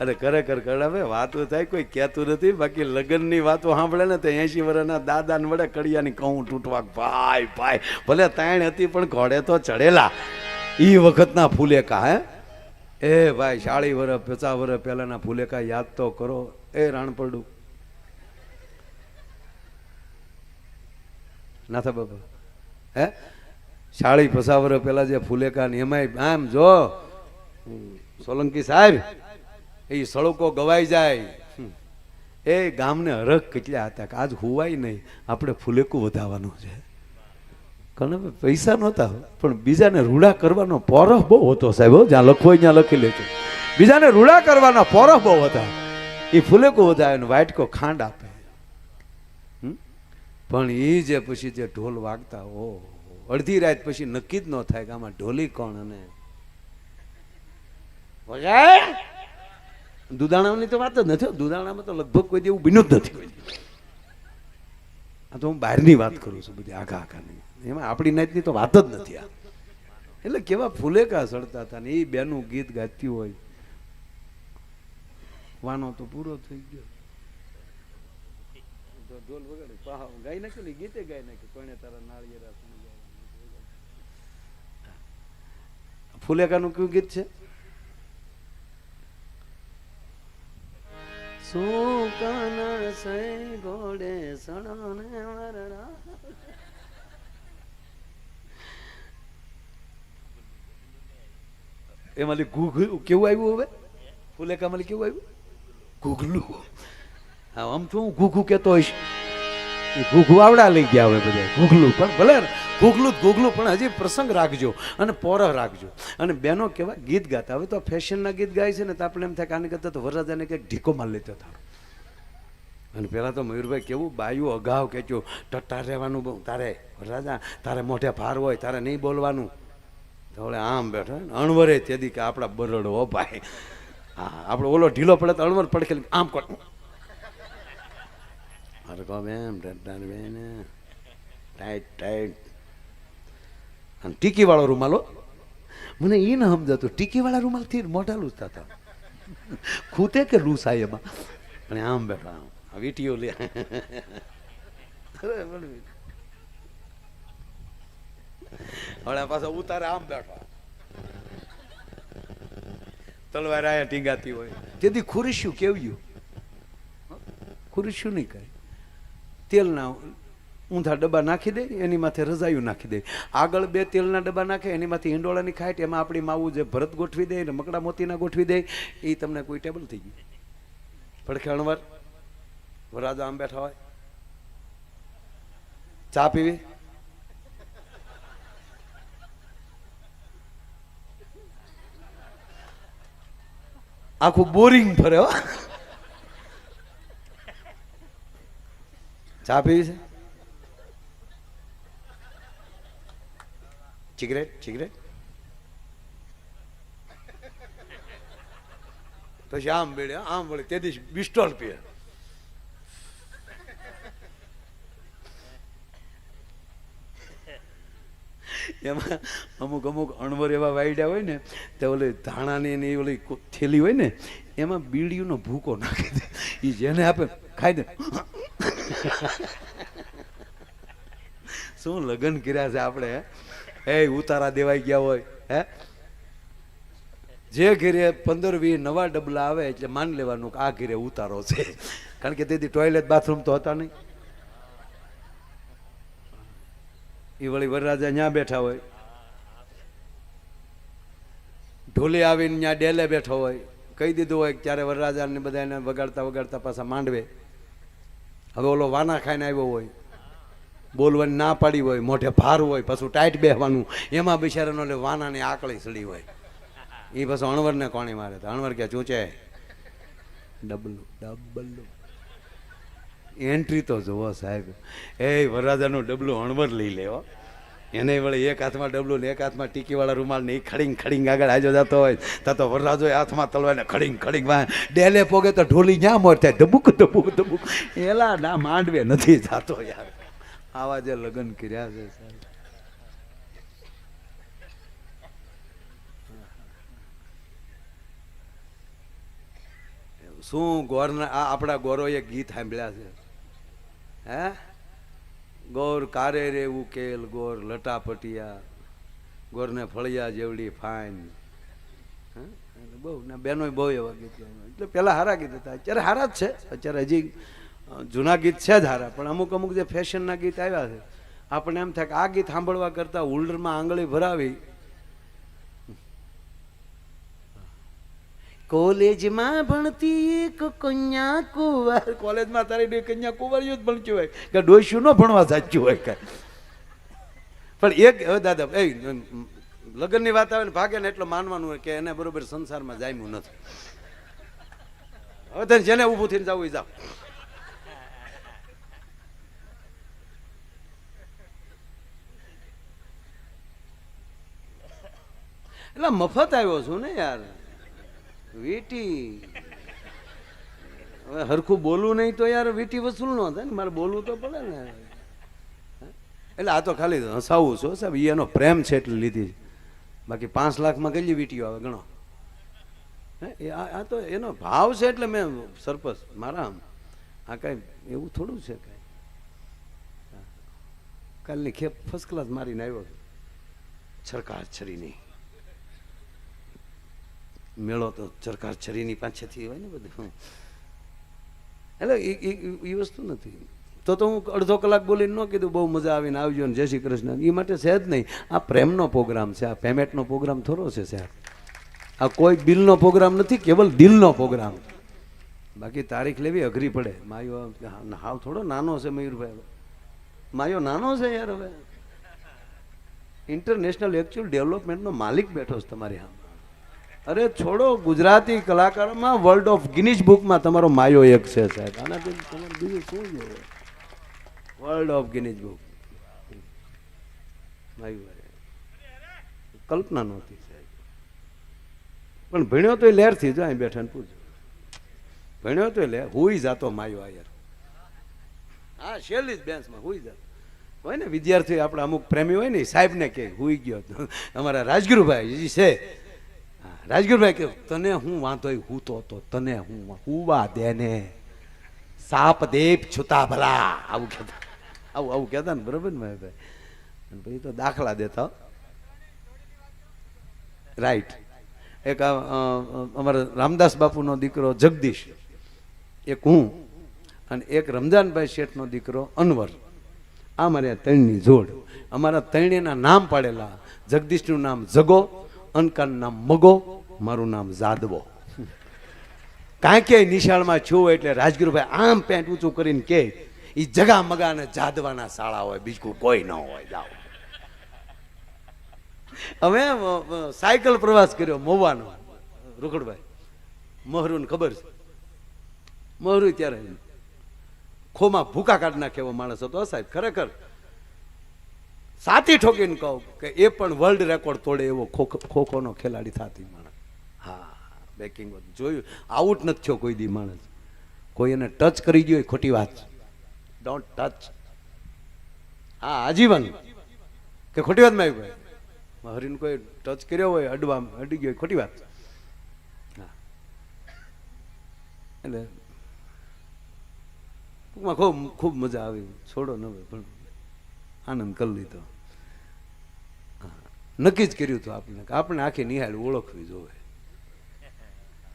અરે ખરેખર કડાવે વાતો થાય, કોઈ કહેતું નથી. બાકી લગ્નની વાતો સાંભળે ને તો એસી વર્ષના દાદા ને વડે કડિયાની કહું તૂટવા, ભાઈ ભાઈ, ભલે તાણ હતી પણ ઘોડે તો ચડેલા. એ વખતના ફૂલેકા, હે? એ ભાઈ, ચાળી વર્ષ પચાસ વર્ષ પહેલાના ફૂલેકા યાદ તો કરો. એ રાણપરડું. નાથા બાબા હે? સાડી પચાસ વર્ષ પહેલા જે ફૂલેકા ને એમાંય, આમ જો, સોલંકી સાહેબ એ સડકો ગવાઈ જાય. એ ગામને હરખ કેટલા હતા કે આજ હોવાય નહીં. આપણે ફૂલેકું વધાવવાનું છે. કારણ પૈસા નહોતા, પણ બીજાને રૂડા કરવાનો પોરહ બહુ હતો સાહેબ જ્યાં લખવો હોય ત્યાં લખી લેજો. બીજાને રૂડા કરવાના પોરહ બહુ હતા. એ ફૂલેકું વધાવે ને વાટકો ખાંડ આપે? પણ એ જે પછી જે ઢોલ વાગતા ઓ અડધી રાત પછી નક્કી જ ન થાય કે આમાં ઢોલી કોણ અને? વગાડ દુધાણાની તો વાત જ નથી દુધાણામાં તો લગભગ કોઈ એવું બન્યું જ નથી આ તો હું બહારની વાત કરું છું બધી આખા આખાની. એમાં આપણી નાતની તો વાત જ નથી આ. એટલે કેવા ફૂલેકા સડતા હતા ને એ બેનું ગીત ગાતી હોય. વાનો તો પૂરો થઈ ગયો. ઢોલ વગાડે પાહા ગાઈ નાખ્યું ગાઈ નાખ્યું. કોઈને તારા નાળિયેરા. ફૂલેકાનું કયું ગીત છે? સુકન ગોડે ઘોડે સણને વરડા. એમાંથી ઘૂઘ કેવું આવ્યું હવે? ફુલેકામાંથી કેવું આવ્યું? ઘૂઘલું આમ તો હું ઘૂઘું કહેતો હોઈશ. એ ઘૂઘું આવડા લઈ ગયા હવે બધા ઘૂઘલું પણ ભલે ઘૂઘલું ગોગલું, પણ હજી પ્રસંગ રાખજો અને પોરહ રાખજો. અને બેનો કેવા ગીત ગાતા. હવે તો ફેશનના ગીત ગાય છે ને, તો આપણે એમ થાય કે કરતા કરતાં તો વરરાજાને કંઈક ઢીકો માર લેતો હતો. અને પહેલાં તો મયુરભાઈ કેવું, બાયું અગાઉ કહેજો ટટ્ટાર રહેવાનું બહુ, તારે વરરાજા, તારે મોઢે ભાર હોય, તારે નહીં બોલવાનું. તો હવે આમ બેઠો અણવરે તેથી કે આપણા બરડો ભાઈ. હા, આપણો ઓલો ઢીલો પડે તો અણવર પડખે આમ કર અરે કહો બેન, ટાઈટ ટાઈટ. અને ટીકીવાળો રૂમાલો મને એ ન સમજાતું. ટીકીવાળા રૂમાલથી મોઢા લૂસતા હતા. ખૂતે કે લૂસાય એમાં? અને આમ બેઠા, આમ. વીટીઓ લે. હવે પાછા ઉતારે આમ બેઠા. તલવાર આયા ટીંગાતી હોય. તેથી ખુરશ્યું કેવ્યું? ખુરશ્યું નહીં કરે. તેલના ઊંધા ડબ્બા નાખી દે એની માથે રજાયું નાખી દે. આગળ બે તેલના ડબ્બા નાખે એની માથે હિંડોળાની ખાટ એમાં આપણી માવું જે ભરત ગોઠવી દે ને મકડા મોતીના ગોઠવી દે એ તમને કોઈ ટેબલ થઈ ગયું. પડખે અણવાર. વરાજા આમ બેઠા હોય. ચા પીવી? આખું બોરિંગ ફરે ચા પીવી છે? સિગરેટ સિગરેટ પછી આમ બેડે, આમ વળે તેથી બિસ્ટોલ પીએ. એમાં અમુક અમુક અણવર એવા વાયડા હોય ને, તે ઓલી ધાણાની ને ઓલી થેલી હોય ને, એમાં બીડીનો ભૂકો નાખી દે. એ જેને આપે, ખાઈ દે. શું લગ્ન કર્યા છે આપણે હે ઉતારા દેવાઈ ગયા હોય, હે? જે ઘેરે પંદર વીસ નવા ડબલા આવે એટલે માન લેવાનું કે આ ઘેરે ઉતારો છે. કારણ કે તેથી ટોયલેટ બાથરૂમ તો હતા નહીં. એ વળી વરરાજા ત્યાં બેઠા હોય. ઢોલી આવીને ત્યાં ડેલે બેઠો હોય. કહી દીધું હોય ત્યારે વરરાજાને બધાને વગાડતા વગાડતા પાછા માંડવે. હવે ઓલો વાના ખાઈને આવ્યો હોય. બોલવાની ના પાડી હોય, મોઢે ભાર હોય, પાછું ટાઈટ બેહવાનું. એમાં બિચારાનો એટલે વાનાની આકળી સડી હોય. એ પાછું અણવરને કોણે મારે? તો અણવર કે, ચૂંચે. ડબલું ડબલું. એન્ટ્રી તો જુઓ સાહેબ. એ વરરાજાનું ડબલું અણવર લઈ લેવો એને વળી એક હાથમાં ડબલું ને એક હાથમાં ટીકીવાળા રૂમાલ ને એ ખડીંગ ખડીંગ આગળ આજો જતો હોય. તા તો વરરાજો હાથમાં તલવાને ખડીંગ ખડીંગ વાં ડેલે પોગે તો ઢોલી ન્યા મોર થાય ધબુક ધબુક ધબુક એલા ના માંડવે નથી જાતો યાર. આવા જે લગ્ન કર્યા છે, સાહેબ. શું ગોરના આ આપણા ગોરોએ ગીત સાંભળ્યા છે? હે? ગોર કારે રે ઉકેલ, ગોર લટા પટિયા ગોરને ફળિયા જેવડી ફાઈન બહુ ને બહેનો બહુ એવા ગીત. એટલે પેલા હારા ગીત હતા. અત્યારે હારા જ છે. અત્યારે હજી જૂના ગીત છે ધારા પણ અમુક અમુક જે ફેશનના ગીત આવ્યા છે આપણને એમ થાય કે આ ગીત સાંભળવા કરતા હોલ્ડરમાં આંગળી ભરાવી. કોલેજમાં ભણતી એક કન્યા કુંવર. કોલેજમાં તારી બે કન્યા કુંવરિયું જ ભણતી હોય કે ડોસ્યું ન ભણવા સાચું હોય કે પણ એક હવે દાદા એ લગ્નની વાત આવે ને ભાગે ને એટલું માનવાનું હોય કે એને બરોબર સંસારમાં જામ્યું નથી. હવે તને જેને ઊભું થઈને જવું એ જાવ. એટલે મફત આવ્યો છું ને યાર. વીટી. હવે હરખું બોલવું નહીં તો યાર વીટી વસૂલ ન થાય ને, મારે બોલવું તો પડે ને. એટલે આ તો ખાલી હસાવું છું સાહેબ એ એનો પ્રેમ છે એટલે લીધી. બાકી પાંચ લાખમાં કેટલી વીટીઓ આવે ગણો? હે આ તો એનો ભાવ છે એટલે મેં સરપસ, મારા આમ. આ કાંઈ એવું થોડું છે કાંઈ. કાલની ખેપ ફર્સ્ટ ક્લાસ મારીને આવ્યો છરકાર છરીની. મેળો તો સરકાર છરીની પાછળથી હોય ને બધું. એટલે એ- વસ્તુ નથી. તો તો હું અડધો કલાક બોલીને ન કીધું, બહુ મજા આવીને આવજો ને, જય શ્રી કૃષ્ણ. એ માટે છે જ નહીં. આ પ્રેમનો પ્રોગ્રામ છે, આ પેમેન્ટનો પ્રોગ્રામ થોડો છે સાહેબ. આ કોઈ બિલનો પ્રોગ્રામ નથી, કેવલ દિલનો પ્રોગ્રામ. બાકી તારીખ લેવી અઘરી પડે. માયો હાવ થોડો નાનો છે મયુરભાઈ માયો નાનો છે યાર હવે. ઇન્ટરનેશનલ એકચ્યુઅલ ડેવલપમેન્ટનો માલિક બેઠો છે તમારી સામે. અરે છોડો, ગુજરાતી કલાકારમાં વર્લ્ડ ઓફ ગિનિશ બુકમાં તમારો માયો એક છે સાહેબ. આનાથી તમારે બીજું શું જોવે વર્લ્ડ ઓફ ગિનિશ બુક માયુભાઈ કલ્પના નહોતી સાહેબ. પણ ભણ્યો તો લહેરથી જો અહીં બેઠા પૂછો ભણ્યો તો લે હુઈ જાતો માયો આયર યાર. હા શેલી જ બેન્ચમાં હુઈ જાતો. હોય ને વિદ્યાર્થી આપણે અમુક પ્રેમી હોય ને સાહેબને કે હુઈ ગયો અમારા રાજગુરુભાઈ છે. રાજગુરુભાઈ કે તને હું વાંધો હું તો તો તને હું હુવા દે ને સાપ દેપ છુતા ભલા. આવું કહેતા. આવું આવું કહેતા ને, બરોબર ને ભાઈ? અને પછી તો દાખલા દેતા રાઈટ એક અમારા રામદાસ બાપુનો દીકરો જગદીશ, એક હું, અને એક રમજાનભાઈ શેઠનો દીકરો અનવર. આ મારે ત્રણની જોડ. અમારા ત્રણેયના નામ પાડેલા. જગદીશનું નામ જગો અનકાનું નામ મગો, મારું નામ જાદવો. કાંઈ ક્યાંય નિશાળમાં છું એટલે રાજગીરભાઈ આમ પેન્ટ ઊંચું કરીને કે એ જગા મગા ને જાદવાના શાળા હોય, બીજું કોઈ ન હોય, જાઓ. અમે સાયકલ પ્રવાસ કર્યો મોવાનો. રોકડભાઈ મહરુને ખબર છે? મહરુ ત્યારે ખોમાં ભૂકા કાઢ નાખે એવો માણસ હતો, સાહેબ, ખરેખર. સાથી ઠોકીને કહું કે એ પણ વર્લ્ડ રેકોર્ડ તોડે એવો ખોખોનો ખેલાડી થતી માણસ. હા બેકિંગ જોયું. આઉટ નથી થયો કોઈ દી માણસ. કોઈ એને ટચ કરી ગયો ખોટી વાત ડોન્ટ ટચ હા, આજીવન. કે ખોટી વાતમાં આવ્યું ભાઈ? હરીને કોઈ ટચ કર્યો હોય અડવા અડી ગયો ખોટી વાત એટલે ટૂંકમાં ખૂબ ખૂબ મજા આવી. છોડો ન ભાઈ પણ આનંદ કરી લીધો. નક્કી જ કર્યું હતું આપણે આપણે આખી નિહાળ ઓળખવી જોવે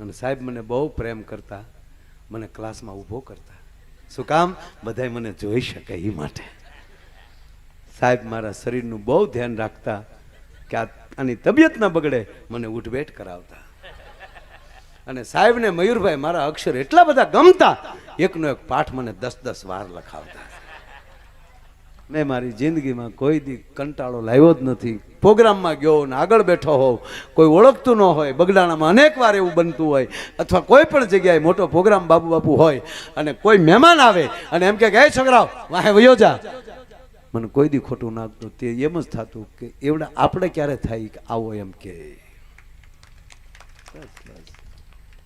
અને સાહેબ મને બહુ પ્રેમ કરતા, મને ક્લાસમાં ઊભો કરતા. શું કામ? બધાય મને જોઈ શકે એ માટે. સાહેબ મારા શરીરનું બહુ ધ્યાન રાખતા કે આની તબિયત ના બગડે મને ઉઠબેઠ કરાવતા. અને સાહેબ ને મયુરભાઈ મારા અક્ષર એટલા બધા ગમતા, એકનો એક પાઠ મને દસ દસ વાર લખાવતા. મેં મારી જિંદગીમાં કોઈ દી કંટાળો લાવ્યો જ નથી. પ્રોગ્રામમાં ગયો ને આગળ બેઠો હોઉં, કોઈ ઓળખતું ન હોય, બગડાણામાં અનેક વાર એવું બનતું હોય, અથવા કોઈ પણ જગ્યાએ મોટો પ્રોગ્રામ બાપુ બાપુ હોય, અને કોઈ મહેમાન આવે અને એમ કે હે છોકરાઓ, વાહે વયો જા. મને કોઈ દી ખોટું નાખતું તે એમ જ થતું કે એવડા આપણે ક્યારે થાય કે આવો એમ કે.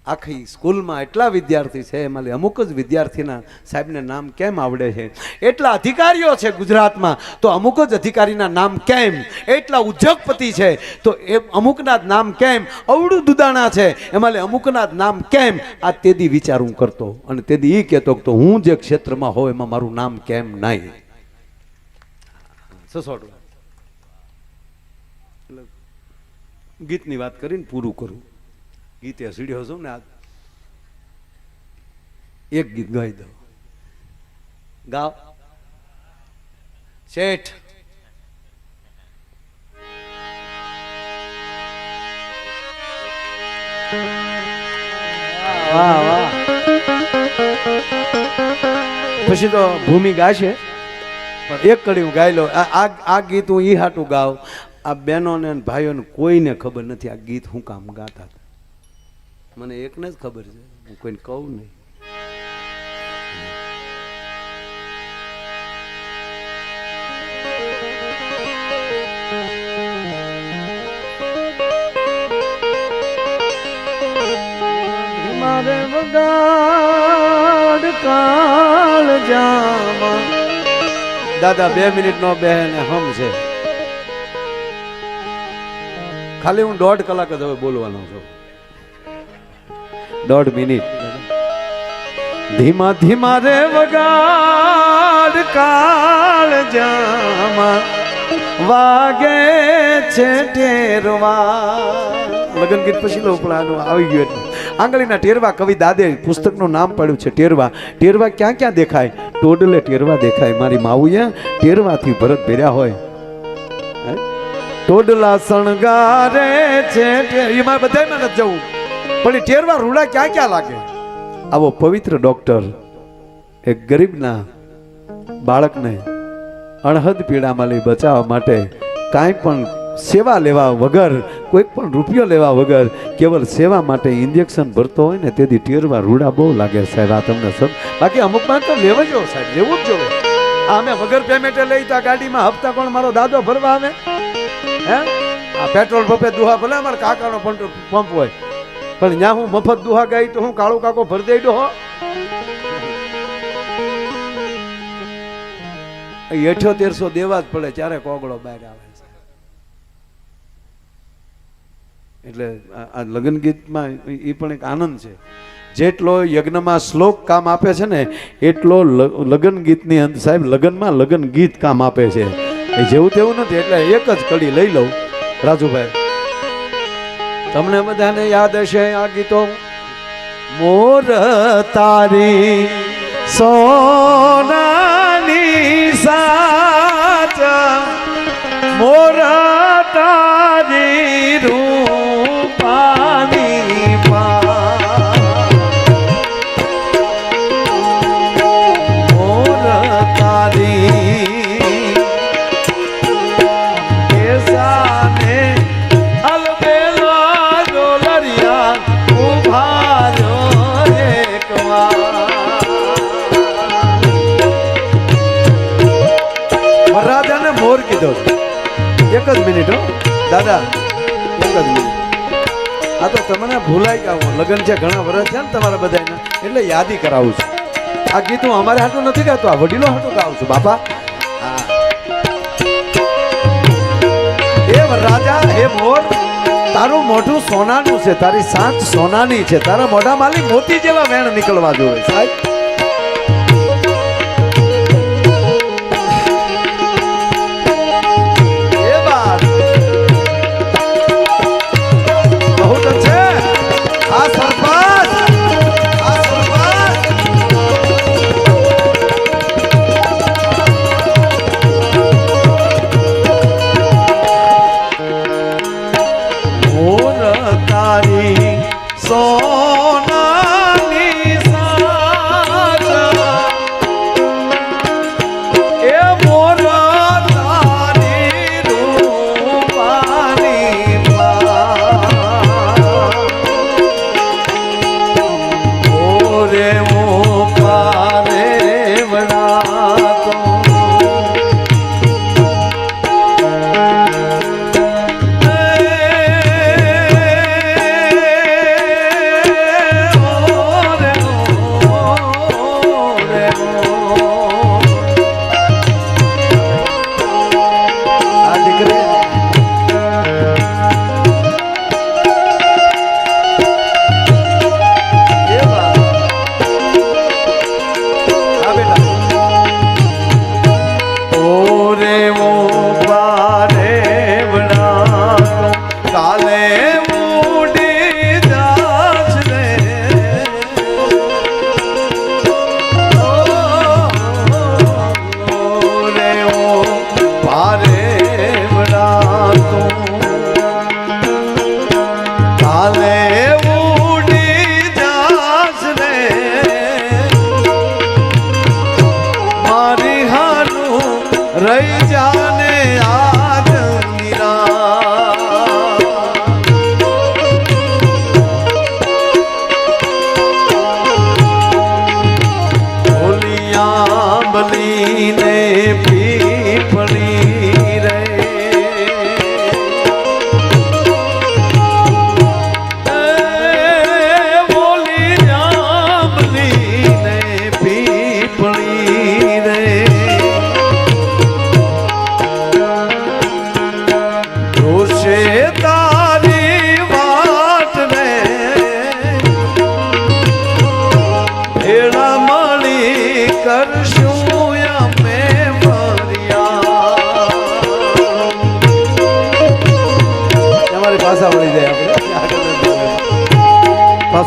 આખી સ્કૂલમાં એટલા વિદ્યાર્થી છે, એમાં અમુક જ વિદ્યાર્થીના સાહેબને નામ કેમ આવડે છે? એટલા અધિકારીઓ છે ગુજરાતમાં, તો અમુક જ અધિકારીના નામ કેમ? એટલા ઉદ્યોગપતિ છે, તો એ અમુકના જ નામ કેમ? અવડું દુદાણા છે, એમાં અમુકના જ નામ કેમ? આ તેદી વિચાર હું કરતો, અને તેદી એ કહેતો તો હું જે ક્ષેત્રમાં હોઉં, એમાં મારું નામ કેમ નહીં. સસોટ ગીતની વાત કરીને પૂરું કરું. ગીતે સીડ્યો છું ને એક ગીત ગાઈ દઉં. ગાવ. શેઠ. વાહ વાહ. પછી તો ભૂમિ ગાશે. પણ એક કડી હું ગાઈ લો આ, આ- ગીત હું ઈ હાટું ગાવ આ બહેનોને ભાઈઓને કોઈને ખબર નથી આ ગીત હું કામ ગાતા હતા. મને એકને જ ખબર છે. હું કોઈને કહું નહીં. મારે વગાડ કાળ જામા. દાદા બે મિનિટ નો બેન હમ છે. ખાલી હું દોઢ કલાક જ હવે બોલવાનો છું. દોઢ મિનિટ. ધીમા ધીમા રે વગાડ કાળ જામા વાગે છે ટેરવા લગન ગીત પછી લો પેલાનું આવી ગયું આંગળીના ટેરવા કવિ દાદે પુસ્તકનું નામ પડ્યું છે, ટેરવા. ટેરવા ક્યાં ક્યાં દેખાય? ટોડલે ટેરવા દેખાય. મારી માવુએ ટેરવાથી ભરત ભેર્યા હોય. ટોડલા શણગારે છે એ એમાં બધાયમાં નથી જવું. પણ એ ટેરવા રૂડા ક્યાં ક્યાં લાગે? આવો પવિત્ર ડોક્ટર, એક ગરીબના બાળકને અણહદ પીડામાંથી બચાવવા માટે કાંઈ પણ સેવા લેવા વગર, કોઈ પણ રૂપિયો લેવા વગર કેવલ સેવા માટે ઇન્જેક્શન ભરતો હોય ને તેથી ટેરવા રૂડા બહુ લાગે સાહેબ, આ તમને સર બાકી અમુકમાં તો લેવા જો સાહેબ, લેવું જ જોવે. આ અમે વગર પેમેન્ટે લઈ તો ગાડીમાં હપ્તા કોણ મારો દાદો ભરવા આવે? હે? આ પેટ્રોલ પંપે દુહા ભલે, અમારા કાકાનો પંપ હોય. પણ ત્યાં હું મફત દુહા ગાઈ તો હું કાળો કાકો ભરી દઈ દો હો. અઠ્યોતેરસો દેવા જ પડે ત્યારે કોગળો બહાર આવે છે. એટલે આ લગ્ન ગીતમાં એ પણ એક આનંદ છે. જેટલો યજ્ઞમાં શ્લોક કામ આપે છે ને, એટલો લગ્ન ગીતની અંદર સાહેબ, લગ્નમાં લગ્ન ગીત કામ આપે છે. એ જેવું તેવું નથી, એટલે એક જ કડી લઈ લઉં. રાજુભાઈ તમને બધાને યાદ હશે આ ગીતો? મોર તારી સોનાની સાચ મોર તારી રૂપાની મોર એક જ મિનિટ હો. દાદા, એક જ મિનિટ. આ તો તમને ભૂલાઈ ગયા લગ્ન છે ઘણા વર્ષ છે ને તમારા બધાને એટલે યાદી કરાવું છું. આ ગીત હું અમારે હાટું નથી ગાતો, આ વડીલો હાટું ગાઉં છું, બાપા. હા. હે રાજા, હે મોર, તારું મોઢું સોનાનું છે, તારી સાંજ સોનાની છે. તારા મોઢા માલી મોતી જેવા વેણ નીકળવા જોઈએ સાહેબ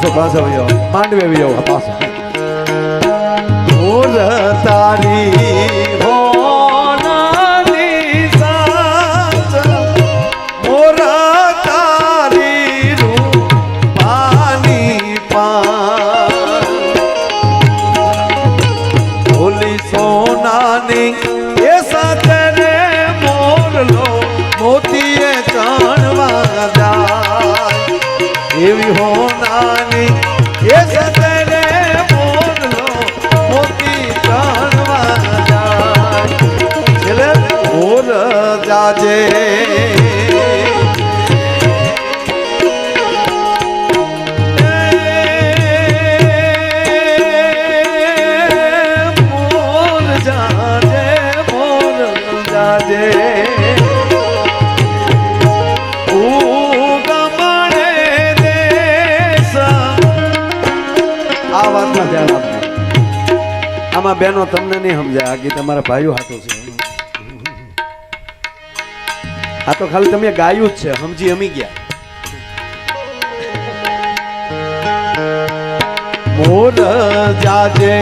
પાછો પાછો વયો. માંડવે વયો. પાછો. મોર તારી ભોલી સોનાની આ વાતમાં ધ્યાન આપજો. આમાં બેનો તમને નહીં સમજાય, આ ગીત અમારા ભાઈઓ હાથો છે. આ તો ખાલી તમે ગાયું જ છે સમજી અમી ગયા. મોર જાજે